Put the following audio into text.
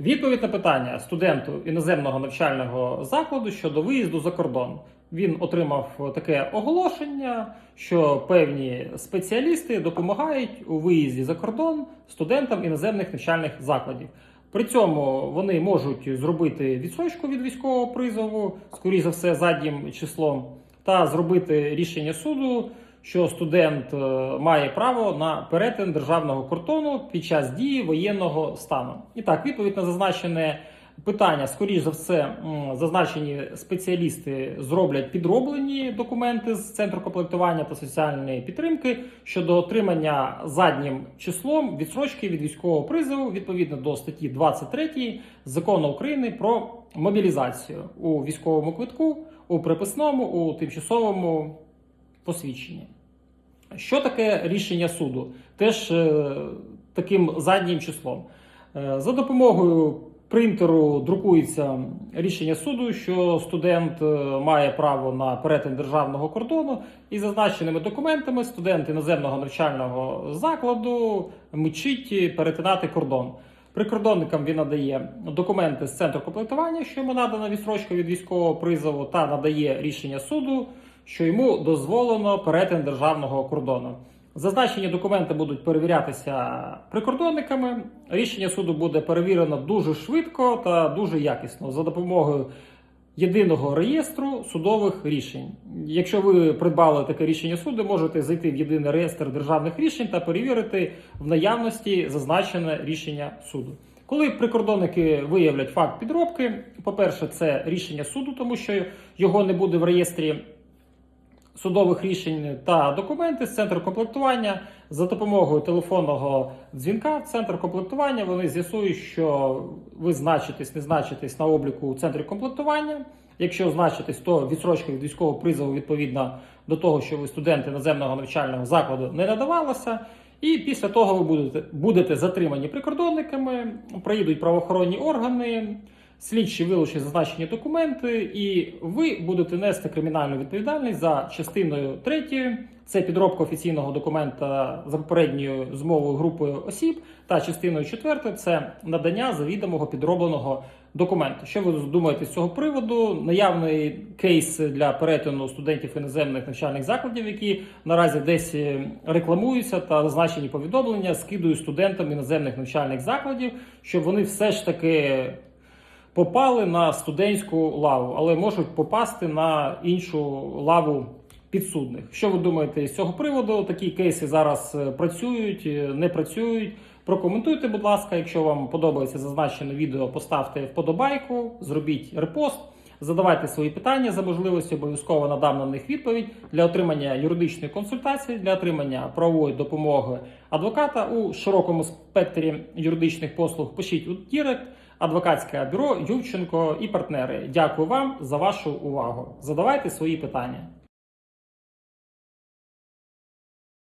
Відповідь на питання студенту іноземного навчального закладу щодо виїзду за кордон. Він отримав таке оголошення, що певні спеціалісти допомагають у виїзді за кордон студентам іноземних навчальних закладів. При цьому вони можуть зробити відсрочку від військового призову, скоріше за все, заднім числом, та зробити рішення суду, що студент е, має право на перетин державного кордону під час дії воєнного стану. І так, відповідь на зазначене питання, скоріш за все, зазначені спеціалісти зроблять підроблені документи з центру комплектування та соціальної підтримки щодо отримання заднім числом відсрочки від військового призову відповідно до статті 23 закону України про мобілізацію у військовому квитку, у приписному, у тимчасовому посвідченні. Що таке рішення суду? Теж е, таким заднім числом. Е, за допомогою принтеру друкується рішення суду, що студент е, має право на перетин державного кордону, і зазначеними документами студент іноземного навчального закладу мчить перетинати кордон. Прикордонникам він надає документи з центру комплектування, що йому надана відсрочка від військового призову, та надає рішення суду, що йому дозволено перетин державного кордону. Зазначені документи будуть перевірятися прикордонниками. Рішення суду буде перевірено дуже швидко та дуже якісно за допомогою єдиного реєстру судових рішень. Якщо ви придбали таке рішення суду, можете зайти в єдиний реєстр державних рішень та перевірити в наявності зазначене рішення суду. Коли прикордонники виявлять факт підробки, по-перше, це рішення суду, тому що його не буде в реєстрі судових рішень та документи з центру комплектування за допомогою телефонного дзвінка в центр комплектування вони з'ясують, що ви значитесь, не значитесь на обліку у центрі комплектування. Якщо значитесь, то відсрочка від військового призову відповідно до того, що ви студент іноземного навчального закладу не надавалася. І після того ви будете, будете затримані прикордонниками, приїдуть правоохоронні органи, слідчі вилучать зазначені документи, і ви будете нести кримінальну відповідальність за частиною 3, це підробка офіційного документа за попередньою змовою групою осіб, та частиною 4 це надання завідомого підробленого документу. Що ви думаєте з цього приводу? Наявний кейс для перетину студентів іноземних навчальних закладів, які наразі десь е, рекламуються та зазначені повідомлення, скидую студентам іноземних навчальних закладів, щоб вони все ж таки попали на студентську лаву, але можуть попасти на іншу лаву підсудних. Що ви думаєте з цього приводу? Такі кейси зараз е, працюють, е, не працюють. Прокоментуйте, будь ласка, якщо вам подобається зазначене відео, поставте вподобайку, зробіть репост. Задавайте свої питання за можливості, обов'язково надам на них відповідь для отримання юридичної консультації, для отримання правової допомоги адвоката у широкому спектрі юридичних послуг. Пишіть у Дірект, адвокатське бюро Ювченко і партнери. Дякую вам за вашу увагу. Задавайте свої питання.